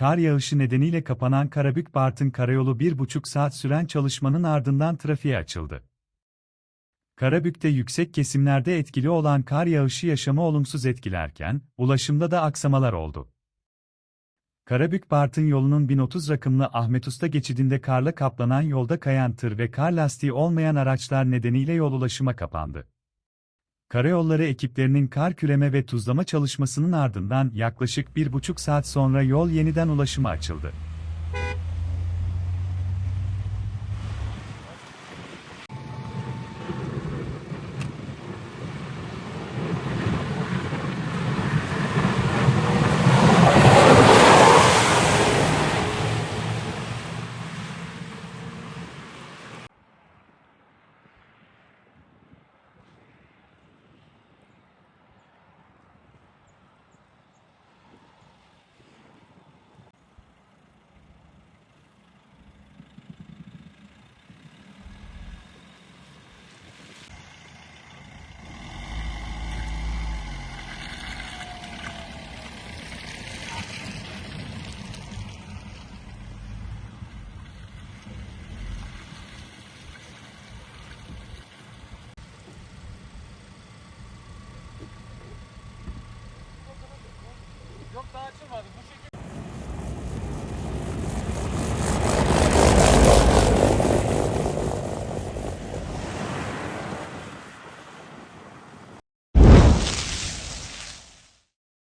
kar yağışı nedeniyle kapanan Karabük-Bartın Karayolu bir buçuk saat süren çalışmanın ardından trafiğe açıldı. Karabük'te yüksek kesimlerde etkili olan kar yağışı yaşamı olumsuz etkilerken, ulaşımda da aksamalar oldu. Karabük-Bartın yolunun 1030 rakımlı Ahmet Usta geçidinde karla kaplanan yolda kayan tır ve kar lastiği olmayan araçlar nedeniyle yol ulaşıma kapandı. Karayolları ekiplerinin kar küreme ve tuzlama çalışmasının ardından yaklaşık bir buçuk saat sonra yol yeniden ulaşıma açıldı. Yok daha açılmadı. Bu şekilde